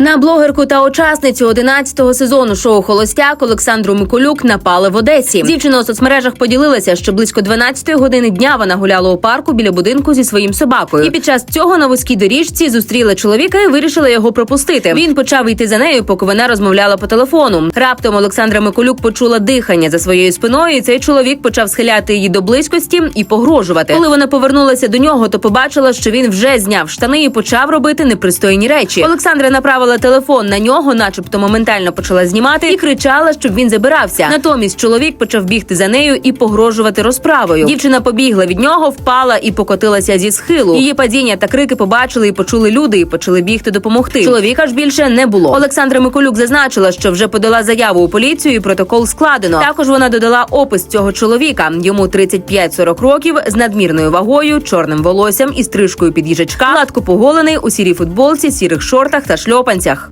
На блогерку та учасницю 11-го сезону шоу Холостяк Олександру Миколюк напали в Одесі. Дівчина у соцмережах поділилася, що близько 12-ї години дня вона гуляла у парку біля будинку зі своїм собакою. І під час цього на вузькій доріжці зустріла чоловіка і вирішила його пропустити. Він почав йти за нею, поки вона розмовляла по телефону. Раптом Олександра Миколюк почула дихання за своєю спиною. і Цей чоловік почав схиляти її до близькості і погрожувати. Коли вона повернулася до нього, то побачила, що він вже зняв штани і почав робити непристойні речі. Олександра направила телефон на нього, начебто моментально почала знімати і кричала, щоб він забирався. Натомість чоловік почав бігти за нею і погрожувати розправою. Дівчина побігла від нього, впала і покотилася зі схилу. Її падіння та крики побачили і почули люди, і почали бігти допомогти. Чоловіка ж більше не було. Олександра Миколюк зазначила, що вже подала заяву у поліцію, і протокол складено. Також вона додала опис цього чоловіка. Йому 35-40 років з надмірною вагою, чорним волоссям і стрижкою під їжачка, гладко поголений у сірій футболці, сірих шортах та шльопанцях.